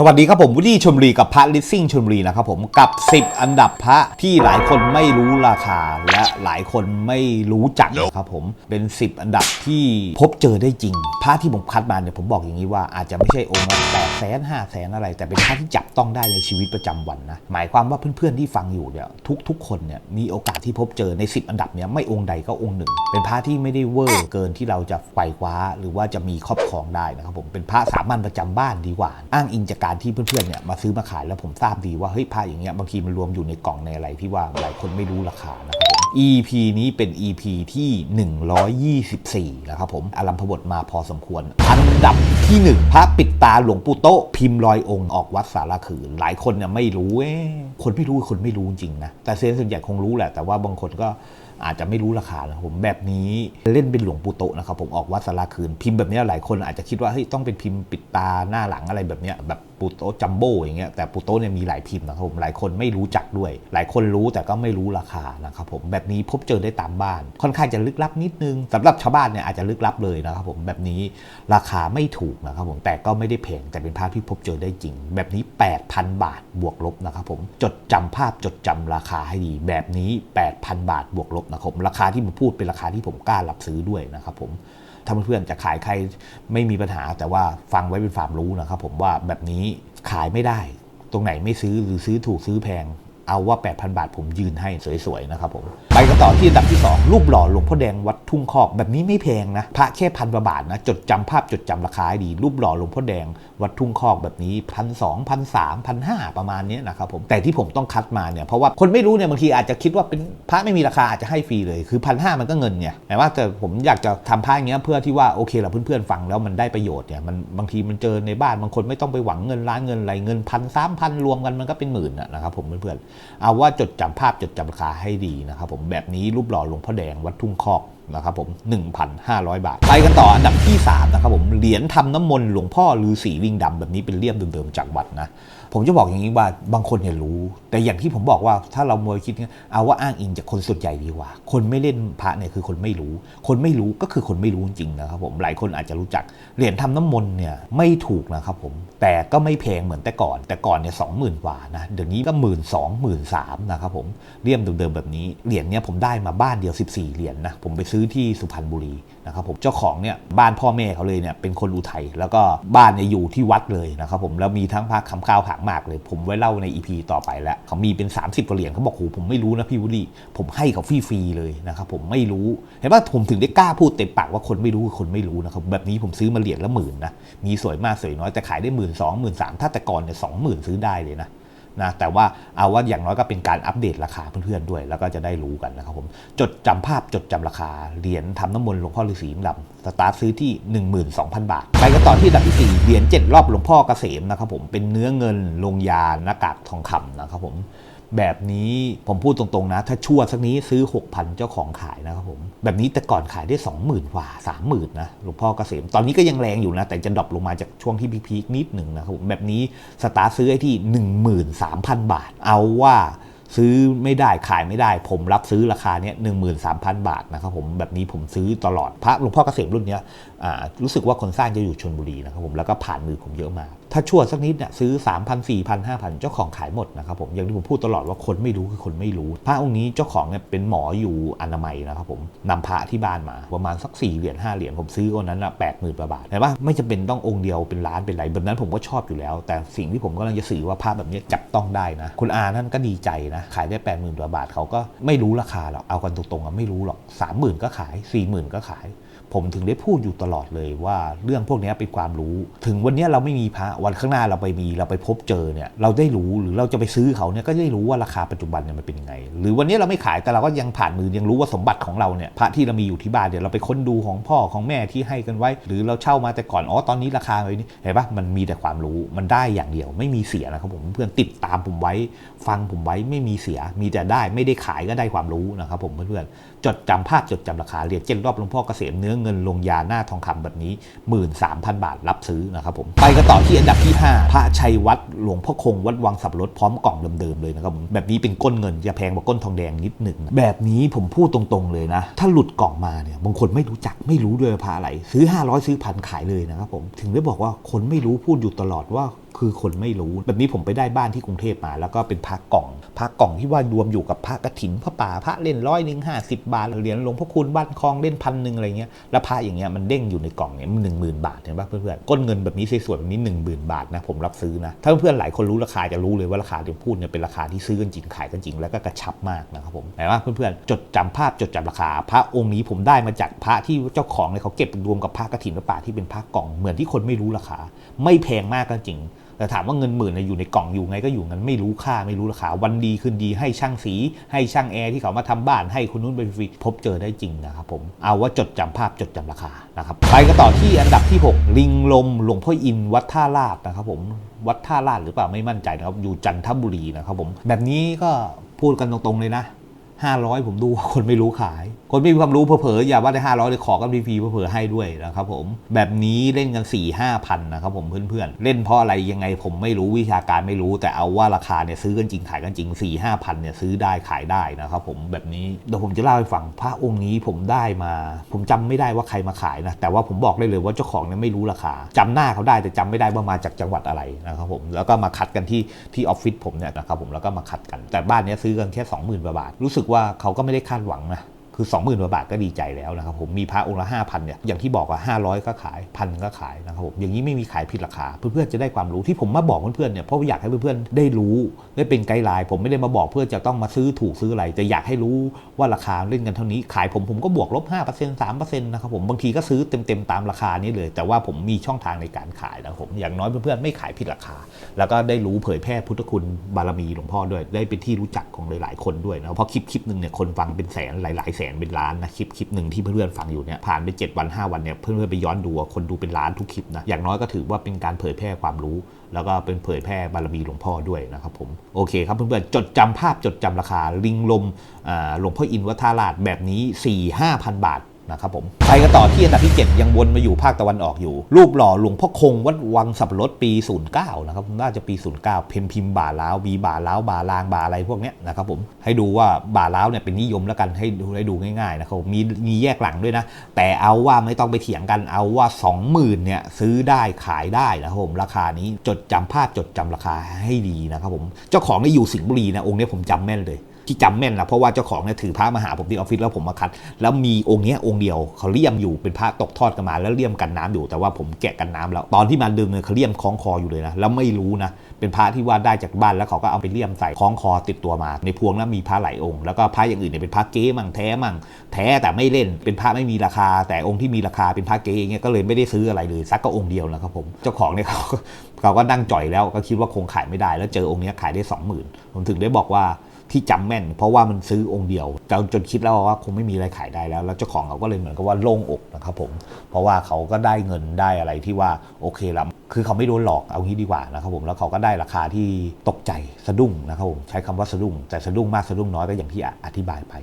สวัสดีครับผมวุฒิชมรีกับพระลิสซิ่งชมรีนะครับผมกับ 10 อันดับพระที่หลายคนไม่รู้ราคา และหลายคนไม่รู้จักนะครับผมเป็น 10 อันดับที่พบเจอได้จริง พระที่ผมคัดมาเนี่ยผมบอกอย่างนี้ว่าอาจจะไม่ใช่องค์ละแปดแสนห้าแสนอะไร แต่เป็นพระที่จับต้องได้ในชีวิตประจำวันนะหมายความว่าเพื่อนๆที่ฟังอยู่เนี่ยทุกๆ คนเนี่ยมีโอกาสที่พบเจอใน 10 อันดับเนี่ยไม่องค์ใดก็องค์หนึ่ง เป็นพระที่ไม่ได้เวอร์เกินที่เราจะไขว่คว้า หรือว่าจะมีครอบครองได้นะครับผมเป็นพระสามัญประจำบ้านดีกว่า อ้างอิงจากการที่เพื่อนๆเนี่ยมาซื้อมาขายแล้วผมทราบดีว่าเฮ้ยพระอย่างเงี้ยบางทีมันรวมอยู่ในกล่องในอะไรที่ว่าหลายคนไม่รู้ราคานะครับ EP นี้เป็น EP ที่ 124นะครับผมอารัมพบทมาพอสมควร อันดับที่ 1 พระปิดตาหลวงปู่โตพิมพ์ลอยองค์ออกวัดสารขืน หลายคนเนี่ยไม่รู้เอ๊คนไม่รู้คือคนไม่รู้จริงนะ แต่เซนส่วนใหญ่คงรู้แหละ แต่ว่าบางคนก็ อาจจะไม่รู้ราคานะครับผมแบบนี้เล่นเป็นหลวงปู่โตนะครับผมออกวัดสารคืนพิมพ์แบบนี้หลายคนอาจจะคิดว่าเฮ้ยต้องเป็นพิมพ์ปิดตาหน้าหลังอะไรแบบนี้แบบปูโตจัมโบ้อย่างเงี้ยแต่ปูโตเนี่ยมีหลายพิมพ์นะครับผมหลายคนไม่รู้จักด้วย หลายคนรู้แต่ก็ไม่รู้ราคานะครับผมแบบนี้พบเจอได้ตามบ้าน ค่อนข้างจะลึกลับนิดนึงสำหรับชาวบ้านเนี่ยอาจจะลึกลับเลยนะครับผมแบบนี้ราคาไม่ถูกนะครับผมแต่ก็ไม่ได้แพงแต่เป็นภาพที่พบเจอได้จริง แบบนี้ 8,000 บาทบวกลบนะครับผมจดจำภาพจดจำราคาให้ดี แบบนี้ 8,000 บาทบวกลบนะครับราคาที่ผมพูดเป็นราคาที่ผมกล้ารับซื้อด้วยนะครับผมถ้าเพื่อนๆจะขายใครไม่มีปัญหา แต่ว่าฟังไว้เป็นความรู้นะครับผมว่าแบบนี้ขายไม่ได้ ตรงไหนไม่ซื้อหรือซื้อถูกซื้อแพงเอาว่า 8,000 บาทผมยืนให้สวย ๆ นะครับผม ไปกันต่อที่อันดับที่ 2 รูปหล่อหลวงพ่อแดงวัดทุ่งคอก แบบนี้ไม่แพงนะ พระแค่พันกว่าบาทนะ จดจำภาพจดจำราคาให้ดี รูปหล่อหลวงพ่อแดง วัดทุ่งคอกแบบนี้พันสองพันสามพันห้าประมาณนี้นะครับผมแต่ที่ผมต้องคัดมาเนี่ยเพราะว่าคนไม่รู้เนี่ยบางทีอาจจะคิดว่าเป็นพระไม่มีราคาอาจจะให้ฟรีเลยคือพันห้ามันก็เงินไงแต่ว่าแต่ผมอยากจะทำพระอย่างเงี้ยเพื่อที่ว่าโอเคเราเพื่อนๆฟังแล้วมันได้ประโยชน์เนี่ยมันบางทีมันเจอในบ้านบางคนไม่ต้องไปหวังเงินล้านเงินอะไรเงินพันสามพันรวมกันมันก็เป็นหมื่นนะครับผมเพื่อนๆเอาว่าจดจำภาพจดจำราคาให้ดีนะครับผมแบบนี้รูปหล่อหลวงพ่อแดงวัดทุ่งคอก นะครับผม 1,500 บาท ไปกันต่ออันดับที่ 3 นะครับผม เหรียญทำน้ำมนต์หลวงพ่อฤาษีลิงดำแบบนี้เป็นเลี่ยมเดิมๆจากวัดนะ ผมจะบอกอย่างนี้ว่าบางคนเนี่ยรู้ แต่อย่างที่ผมบอกว่าถ้าเรามวยคิดเนี่ยเอาว่าอ้างอิงจากคนส่วนใหญ่ดีกว่า คนไม่เล่นพระเนี่ยคือคนไม่รู้ คนไม่รู้ก็คือคนไม่รู้จริงนะครับผมหลายคนอาจจะรู้จักเหรียญทำน้ำมนต์เนี่ยไม่ถูกนะครับผมแต่ก็ไม่แพงเหมือนแต่ก่อน แต่ก่อนเนี่ยสองหมื่นกว่านะเดี๋ยวนี้ก็หมื่นสองหมื่นสามนะครับผมเลี่ยมเดิมๆแบบนี้เหรียญเนี่ยผมได้มาบ้านเดียว 14 เหรียญนะผมไปซื้อที่สุพรรณบุรี นะครับผมเจ้าของเนี่ยบ้านพ่อแม่เขาเลยเนี่ยเป็นคนอุทัยแล้วก็บ้านเนี่ยอยู่ที่วัดเลยนะครับผมแล้วมีทั้งพระคำข้าวหางหมากเลย ผมไว้เล่าในอีพีต่อไปแล้วเขามีเป็น 30กว่าเหรียญเขาบอกโหผมไม่รู้นะพี่วุฒิผมให้เขาฟรีๆเลยนะครับผมไม่รู้เห็นว่าผมถึงได้กล้าพูดเต็มปากว่าคนไม่รู้คนไม่รู้นะครับแบบนี้ผมซื้อมาเหรียญละหมื่นนะมีสวยมากสวยน้อยแต่ขายได้หมื่นสองหมื่นสามถ้าแต่ก่อนเนี่ยสองหมื่นซื้อได้เลยนะ นะแต่ว่าเอาว่าอย่างน้อยก็เป็นการอัปเดตราคาเพื่อนๆด้วย แล้วก็จะได้รู้กันนะครับผมจดจำภาพจดจำราคาเหรียญทำน้ำมนต์หลวงพ่อฤาษีดำสตาร์ทซื้อที่ 12,000 บาท ไปกันต่อที่ดับที่ 4เหรียญ7รอบหลวงพ่อเกษมนะครับผมเป็นเนื้อเงินลงยาหน้ากากทองคำนะครับผม แบบนี้ผมพูดตรงๆนะ ถ้าชั่วสักนี้ซื้อ 6,000 เจ้าของขายนะครับผม แบบนี้แต่ก่อนขายได้ 20,000กว่า 30,000นะหลวงพ่อเกษมตอนนี้ก็ยังแรงอยู่นะ แต่จะดรอปลงมาจากช่วงที่พีคๆนิดหนึ่งนะครับผมแบบนี้สตาร์ซื้อไอ้ที่ 13,000 บาท เอาว่า ซื้อไม่ได้ขายไม่ได้ ผมรับซื้อราคาเนี้ย13,000บาทนะครับผมแบบนี้ผมซื้อตลอดพระหลวงพ่อเกษมรุ่นเนี้ยอ่ารู้สึกว่าคนสร้างจะอยู่ชนบุรีนะครับผมแล้วก็ผ่านมือผมเยอะมากถ้าชั่วสักนิดเนี่ยซื้อ 3,000 4,000 5,000 เจ้าของขายหมดนะครับผมอย่างที่ผมพูดตลอดว่าคนไม่รู้คือคนไม่รู้ พระองค์นี้เจ้าของเนี่ยเป็นหมออยู่อนามัยนะครับผมนำพระที่บ้านมาประมาณสัก 4 เหรียญ5เหรียญผมซื้อวันนั้นอะ80,000กว่าบาทเห็นปะไม่จำเป็นต้ององค์เดียวเป็นล้านเป็นไรแบบนั้นผมก็ชอบอยู่แล้ว แต่สิ่งที่ผมกำลังจะสื่อว่าพระแบบนี้จับต้องได้นะคุณอานั่นก็ดีใจนะขายได้แปดหมื่นกว่าบาทเขาก็ไม่รู้ราคาหรอกเอากันตรงๆอะไม่รู้หรอกสามหมื่นก็ขายสี่หมื่นก็ขาย ผมถึงได้พูดอยู่ตลอดเลยว่าเรื่องพวกนี้เป็นความรู้ ถึงวันนี้เราไม่มีพระวันข้างหน้าเราไปมีเราไปพบเจอเนี่ยเราได้รู้หรือเราจะไปซื้อเขาเนี่ยก็ได้รู้ว่าราคาปัจจุบันเนี่ยมันเป็นยังไง หรือวันนี้เราไม่ขายแต่เราก็ยังผ่านมือยังรู้ว่าสมบัติของเราเนี่ยพระที่เรามีอยู่ที่บ้านเนี่ยเราไปค้นดูของพ่อของแม่ที่ให้กันไว้ หรือเราเช่ามาแต่ก่อนอ๋อตอนนี้ราคาเลยนี่เห็นปะมันมีแต่ความรู้มันได้อย่างเดียว ไม่มีเสียนะครับผมเพื่อนติดตามผมไว้ ฟังผมไว้ไม่มีเสีย มีแต่ได้ไม่ได้ขายก็ได้ความรู้นะครับผมเพื่อนๆจดจำภาพจดจำราคาเหรียญเจ็ดรอบหลวงพ่อเกษมเนื้อเงินลงยาหน้าทองคำแบบนี้ 13,000 บาทรับซื้อนะครับผมไปกันต่อที่อันดับที่ 5 พระชัยวัดหลวงพ่อคงวัดวังสับรถพร้อมกล่องเดิมๆเลยนะครับผมแบบนี้เป็นก้นเงินจะแพงกว่าก้นทองแดงนิดหนึ่งแบบนี้ผมพูดตรงๆเลยนะ ถ้าหลุดกล่องมาเนี่ยบางคนไม่รู้จักไม่รู้ด้วยพระอะไร ซื้อ 500 ซื้อพันขายเลยนะครับผมถึงได้บอกว่าคนไม่รู้พูดอยู่ตลอดว่า คือคนไม่รู้ แบบนี้ผมไปได้บ้านที่กรุงเทพมา แล้วก็เป็นพระกล่องพระกล่องที่ว่ารวมอยู่กับพระกฐินพระป่าพระเล่นร้อยหนึ่งห้าสิบบาทเหรียญหลวงพ่อคุณบ้านคลองเล่นพันหนึ่งอะไรเงี้ยแล้วพระอย่างเงี้ยมันเด้งอยู่ในกล่องเนี่ยมันหนึ่งหมื่นบาทเห็นป่ะเพื่อนๆก้นเงินแบบนี้สวยๆแบบนี้หนึ่งหมื่นบาทนะผมรับซื้อนะถ้าเพื่อนๆหลายคนรู้ราคาจะรู้เลยว่าราคาที่ผมพูดเนี่ยเป็นราคาที่ซื้อกันจริงขายกันจริงแล้วก็กระชับมากนะครับผมแต่ว่าเพื่อนๆจดจำภาพจดจำราคา พระองค์นี้ผมได้มาจากพระที่เจ้าของเนี่ยเขาเก็บรวมกับพระกฐินพระป่าที่เป็นพระกล่องเหมือนที่คนไม่รู้ราคา ไม่แพงมากก็จริง แต่ถามว่าเงินหมื่นอยู่ในกล่องอยู่ไงก็อยู่งั้นไม่รู้ค่าไม่รู้ราคาวันดีคืนดีให้ช่างสี ให้ช่างแอร์ที่เขามาทำบ้านให้คนนู้นเป็นฟรีพบเจอได้จริงนะครับผมเอาว่าจดจำภาพจดจำราคานะครับไปกันต่อที่อันดับที่ 6 ลิงลมหลวงพ่ออินวัดท่าลาดนะครับผมวัดท่าลาดหรือเปล่าไม่มั่นใจนะครับอยู่จันทบุรีนะครับผมแบบนี้ก็พูดกันตรงๆเลยนะ 500 ผมดูคนไม่รู้ขาย คนไม่มีความรู้เผลอๆอย่าว่าได้ 500เลยขอกันฟรีๆเผลอๆให้ด้วยนะครับผมแบบนี้เล่นกัน 4 5พันนะครับผมเพื่อนๆ เล่นเพราะอะไรยังไงผมไม่รู้วิชาการไม่รู้ แต่เอาว่าราคาเนี่ยซื้อกันจริงขายกันจริง 4 5พันเนี่ยซื้อได้ขายได้นะครับผมแบบนี้เดี๋ยวผมจะเล่าให้ฟังพระองค์นี้ผมได้มา ผมจำไม่ได้ว่าใครมาขายนะแต่ว่าผมบอกได้เลยว่าเจ้าของเนี่ยไม่รู้ราคาจำหน้าเขาได้แต่จำไม่ได้ว่ามาจากจังหวัดอะไรนะครับผมแล้วก็มาคัดกันที่ที่ออฟฟิศผมเนี่ยนะครับผมแล้วก็มาคัดกันแต่บ้านเนี้ยซื้อกันแค่ 20,000กว่าบาทรู้สึกว่าเขาก็ไม่ได้คาดหวังนะ คือ 20,000กว่าบาทก็ดีใจแล้วนะครับผมมีพระองค์ละ5,000เนี่ยอย่างที่บอกว่า 500 ก็ขายพันก็ขายนะครับผมอย่างนี้ไม่มีขายผิดราคาเพื่อนๆจะได้ความรู้ที่ผมมาบอกเพื่อนๆเนี่ยเพราะอยากให้เพื่อนๆได้รู้ได้เป็นไกด์ไลน์ผมไม่ได้มาบอกเพื่อจะต้องมาซื้อถูกซื้ออะไรแต่อยากให้รู้ว่าราคาเล่นกันเท่านี้ขายผมผมก็บวกลบ5% 3%นะครับผมบางทีก็ซื้อเต็มๆตามราคานี้เลย แต่ว่าผมมีช่องทางในการขายนะครับผมอย่างน้อยเพื่อนๆไม่ขายผิดราคา แล้วก็ได้รู้เผยแพร่พุทธคุณบารมีหลวงพ่อด้วยได้เป็นที่รู้จักของหลายๆ คนด้วยนะเพราะคลิปคลิปหนึ่งเนี่ยคนฟังเป็นแสนหลายๆแสนเป็นล้านนะคลิปคลิปหนึ่งที่เพื่อนๆฟังอยู่เนี่ยผ่านไป 7 วัน 5 วันเนี่ยเพื่อนๆไปย้อนดูคนดูเป็นล้านทุกคลิปนะอย่างน้อยก็ถือว่าเป็นการเผยแพร่ความรู้ แล้วก็เป็นเผยแพร่บารมีหลวงพ่อด้วยนะครับผมโอเคครับเพื่อนๆจดจำภาพจดจำราคาลิงลมหลวงพ่ออินวัดท่าราดแบบนี้4 5 0 0 0 บาท นะครับผมไปกันต่อที่อันดับที่ 7 ยังวนมาอยู่ภาคตะวันออกอยู่ รูปหล่อหลวงพ่อคงวัดวังสับรดปี 09 นะครับน่าจะปี 09เพนพิมพ์บ่าล้าวบีบ่าล้าวบ่าลางบ่าอะไรพวกเนี้ยนะครับผมให้ดูว่าบ่าล้าวเนี่ยเป็นนิยมแล้วกันให้ดูให้ดูง่ายๆนะครับมีมีแยกหลังด้วยนะ แต่เอาว่าไม่ต้องไปเถียงกันเอาว่า 20,000เนี่ยซื้อได้ขายได้นะครับผมราคานี้จดจำภาพจดจำราคาให้ดีนะครับผมเจ้าของเนี่อยู่สิงห์บุรีนะองค์นี้ผมจำแม่นเลย ที่จำแม่นนะเพราะว่าเจ้าของเนี่ยถือพระมาหาผมที่ออฟฟิศแล้วผมมาคัด แล้วมีองค์เนี้ยองค์เดียวเขาเลี่ยมอยู่เป็นพระตกทอดกันมาแล้วเลี่ยมกันน้ำอยู่แต่ว่าผมแกะกันน้ำแล้ว ตอนที่มาดึงเนี่ยเขาเลี่ยมคล้องคออยู่เลยนะแล้วไม่รู้นะเป็นพระที่ว่าได้จากบ้านแล้วเขาก็เอาไปเลี่ยมใส่คล้องคอติดตัวมา ในพวงแล้วมีพระหลายองค์แล้วก็พระอย่างอื่นเนี่ยเป็นพระเก๊มั่งแท้มั่งแท้แต่ไม่เล่นเป็นพระไม่มีราคา แต่องค์ที่มีราคาเป็นพระเก๊งเงี้ยก็เลยไม่ได้ซื้ออะไรเลยสักก็องค์เดียวนะครับผมเจ้าของเนี่ยเขาเขาก็นั่งจ่อยแล้วก็คิดว่าคงขายไม่ได้ แล้วเจอองค์นี้ขายได้ 20,000 ผมถึงได้บอกว่า ที่จำแม่น เพราะว่ามันซื้อองค์เดียวจนจนคิดแล้วว่าคงไม่มีอะไรขายได้แล้ว แล้วเจ้าของเขาก็เลยเหมือนกับว่าโล่งอกนะครับผม เพราะว่าเขาก็ได้เงินได้อะไรที่ว่าโอเคละคือเขาไม่โดนหลอกเอางี้ดีกว่านะครับผมแล้วเขาก็ได้ราคาที่ตกใจสะดุ้งนะครับผมใช้คำว่าสะดุ้งแต่สะดุ้งมากสะดุ้งน้อยก็อย่างที่อธิบายไป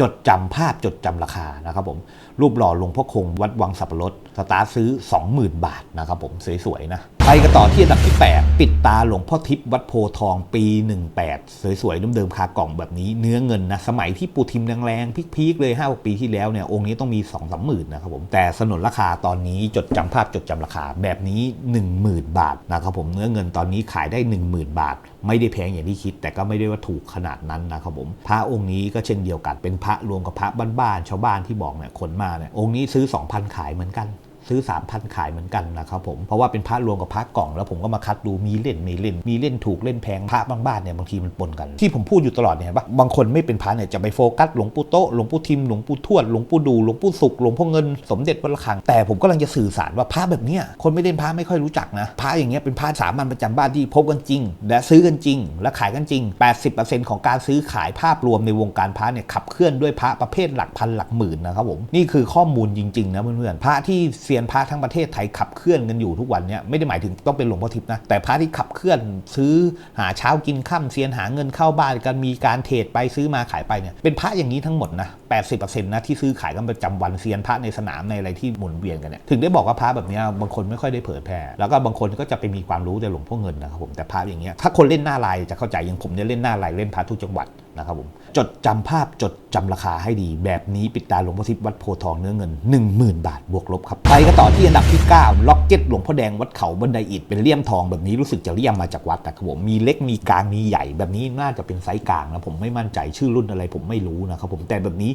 จดจำภาพจดจำราคานะครับผมรูปหล่อหลวงพ่อคงวัดวังสับปะรดสตาร์ซื้อ 20,000 บาทนะครับผมสวยๆนะไปกันต่อที่อันดับที่ 8 ปิดตาหลวงพ่อทิพย์วัดโพทองปี 18 สวยๆเดิมๆคากล่องแบบนี้เนื้อเงินนะสมัยที่ปูทิมแรงๆพีคๆเลย5 6ปีที่แล้วเนี่ยองค์นี้ต้องมี 2 3หมื่นนะครับผมแต่สนนราคาตอนนี้จดจำภาพจดจำราคาแบบนี้ 10,000 บาทนะครับผมเนื้อเงินตอนนี้ขายได้ 10,000 บาท ไม่ได้แพงอย่างที่คิด แต่ก็ไม่ได้ว่าถูกขนาดนั้นนะครับผมพระองค์นี้ก็เช่นเดียวกันเป็นพระรวมกับพระบ้านๆชาวบ้านที่บอกเนี่ยขนมาเนี่ยองค์นี้ซื้อ 2,000 ขายเหมือนกัน ซื้อ 3,000 ขายเหมือนกันนะครับผมเพราะว่าเป็นพระรวมกับพระกล่อง แล้วผมก็มาคัดดูมีเล่นไม่เล่น มีเล่นถูกเล่นแพงพระบางบ้านเนี่ยบางทีมันปนกัน ที่ผมพูดอยู่ตลอดเนี่ยเห็นปะบางคนไม่เป็นพระเนี่ยจะไปโฟกัสหลวงปู่โตหลวงปู่ทิมหลวงปู่ทวดหลวงปู่ดูหลวงปู่สุขหลวงพ่อเงินสมเด็จวัดระฆังแต่ผมก็กำลังจะสื่อสารว่าพระแบบเนี้ยคนไม่เล่นพระไม่ค่อยรู้จักนะพระอย่างเงี้ยเป็นพระสามัญประจำบ้านที่พบกันจริง และซื้อกันจริง และขายกันจริง 80%ของการซื้อขายภาพรวมในวงการพระเนี่ยขับเคลื่อนด้วยพระประเภทหลักพันหลักหมื่นนะครับผมนี่คือข้อมูลจริงๆนะเพื่อนๆพระที่เซียนพระทั้งประเทศไทยขับเคลื่อนกันอยู่ทุกวันเนี่ยไม่ได้หมายถึงต้องเป็นหลวงพ่อทิพย์นะแต่พระที่ขับเคลื่อนซื้อหาเช้ากินข้ามเซียนหาเงินเข้าบ้านกันมีการเทรดไปซื้อมาขายไปเนี่ยเป็นพระอย่างนี้ทั้งหมดนะ80%นะที่ซื้อขายกันประจำวันเซียนพระในสนามในอะไรที่หมุนเวียนกันเนี่ยถึงได้บอกว่าพระแบบนี้บางคนไม่ค่อยได้เผยแพร่แล้วก็บางคนก็จะไปมีความรู้แต่หลวงพ่อเงินนะครับผมแต่พระอย่างเงี้ยถ้าคนเล่นหน้าลายจะเข้าใจอย่างผมเนี่ยเล่นหน้าลายเล่นพระทุกจังหวัดนะครับผม จดจำภาพจดจำราคาให้ดี แบบนี้ปิดตาหลวงพ่อทิพย์วัดโพทองเนื้อเงิน 10,000 บาทบวกลบครับ ไปกันต่อที่อันดับที่ 9 ล็อกเก็ตหลวงพ่อแดงวัดเขาบันไดอิฐเป็นเลี่ยมทองแบบนี้รู้สึกจะเลี่ยมมาจากวัดนะครับผมมีเล็กมีกลางมีใหญ่ แบบนี้น่าจะเป็นไซส์กลางนะผมไม่มั่นใจชื่อรุ่นอะไรผมไม่รู้นะครับผมแต่แบบนี้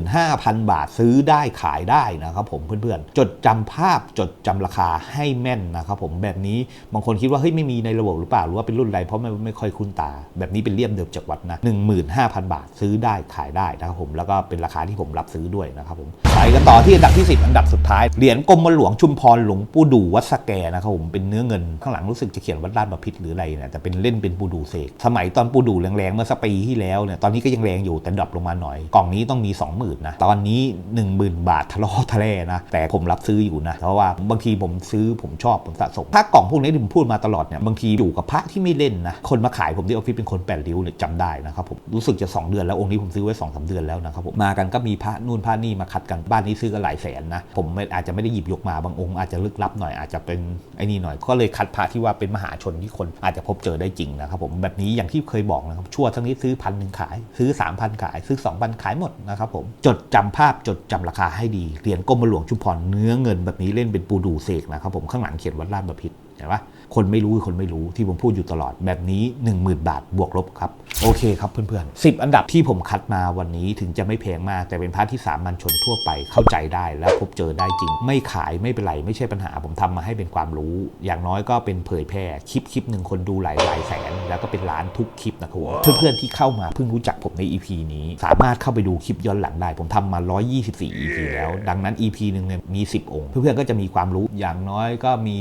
15,000 บาทซื้อได้ขายได้นะครับผมเพื่อนๆ จดจำภาพจดจำราคาให้แม่นนะครับผมแบบนี้บางคนคิดว่าเฮ้ยไม่มีในระบบหรือเปล่าหรือว่าเป็นรุ่นอะไรเพราะไม่ไม่ค่อยคุ้นตา แบบนี้เป็นเลี่ยมเดิมจากวัดนะ15,000บาท ซื้อได้ขายได้นะครับผมแล้วก็เป็นราคาที่ผมรับซื้อด้วยนะครับผมไปกันต่อที่อันดับที่ 10 อันดับสุดท้ายเหรียญกรมหลวงชุมพรหลวงปู่ดูวัดสแกนะครับผมเป็นเนื้อเงินข้างหลังรู้สึกจะเขียนวัดลาดบพิตรหรืออะไรเนี่ยแต่เป็นเล่นเป็นปูดูเสกสมัยตอนปูดูแรงๆเมื่อสักปีที่แล้วเนี่ยตอนนี้ก็ยังแรงอยู่แต่ดรอปลงมาหน่อย กล่องนี้ต้องมี 20,000นะตอนนี้ 10,000 บาททะเลาะทะเลนะแต่ผมรับซื้ออยู่นะเพราะว่าบางทีผมซื้อผมชอบผมสะสมถ้ากล่องพวกนี้ที่ผมพูดมาตลอดเนี่ยบางทีอยู่กับพระที่ไม่เล่นนะคนมาขายผมที่ออฟฟิศเป็นคนแปดริ้วเนี่ยจำได้นะครับผมรู้สึกจะ2 เดือนแล้วองค์นี้ผมซื้อไว้2อสเดือนแล้วนะครับผมมากันก็มีพระนู่นพระนี่มาคัดกันบ้านนี้ซื้อกันหลายแสนนะผมอาจจะไม่ได้หยิบยกมาบางองค์อาจจะลึกลับหน่อยอาจจะเป็นไอ้นี่หน่อย ก็เลยคัดพระที่ว่าเป็นมหาชนที่คนอาจจะพบเจอได้จริงนะครับผมแบบนี้อย่างที่เคยบอกนะครับชั่วทั้งนี้ซื้อพันหนึ่งขาย ซื้อ 3,000 ขาย ซื้อ 2,000 ขายหมดนะครับผมจดจำภาพจดจำราคาให้ดีเหรียญกรมหลวงชุมพรเนื้อเงินแบบนี้เล่นเป็นปูดูเสกนะครับผมข้างหลังเขียนวัดลาดบพิตรเห็นปะ คนไม่รู้คือคนไม่รู้ที่ผมพูดอยู่ตลอดแบบนี้ 10,000 บาทบวกลบครับ โอเคครับเพื่อนๆ 10 อันดับที่ผมคัดมาวันนี้ถึงจะไม่แพงมาก แต่เป็นพระที่สามัญชนทั่วไปเข้าใจได้และพบเจอได้จริง ไม่ขายไม่เป็นไรไม่ใช่ปัญหาผมทำมาให้เป็นความรู้ อย่างน้อยก็เป็นเผยแพร่คลิปคลิปหนึ่งคนดูหลายหลายแสน แล้วก็เป็นล้านทุกคลิปนะครับเพื่อนๆที่เข้ามาเพิ่งรู้จักผมใน EP นี้ สามารถเข้าไปดูคลิปย้อนหลังได้ ผมทำมา 124 EP แล้ว ดังนั้น EP หนึ่งเนี่ยมี 10 องค์ เพื่อนๆก็จะมีความรู้อย่างน้อยก็มี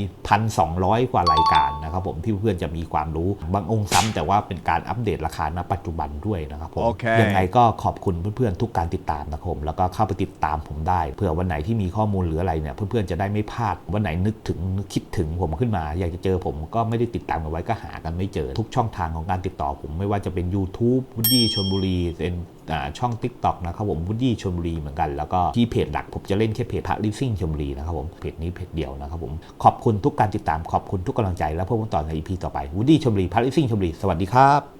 1,200 กว่ารายการนะครับผมที่เพื่อนๆจะมีความรู้บางองค์ซ้ำแต่ว่าเป็นการอัปเดตราคาณปัจจุบันด้วยนะครับผมโอเคยังไงก็ขอบคุณเพื่อนๆทุกการติดตามนะครับผมแล้วก็เข้าไปติดตามผมได้เผื่อวันไหนที่มีข้อมูลหรืออะไรเนี่ยเพื่อนๆจะได้ไม่พลาดวันไหนนึกถึงนึกคิดถึงผมขึ้นมา อยากจะเจอผมก็ไม่ได้ติดตามกันไว้ก็หากันไม่เจอ ทุกช่องทางของการติดต่อผมไม่ว่าจะเป็น YouTube วุดี้ชนบุรีเป็น ช่อง TikTok นะครับผมวุดี้ชมบุรีเหมือนกัน แล้วก็ที่เพจหลักผมจะเล่นแค่เพจพระลิฟซิ่งชมบุรีนะครับผมเพจนี้เพจเดียวนะครับผมขอบคุณทุกการติดตามขอบคุณทุกกำลังใจ แล้วพบกันต่อในอีพีต่อไปวุดี้ชมบุรีพระลิฟซิ่งชมบุรีสวัสดีครับ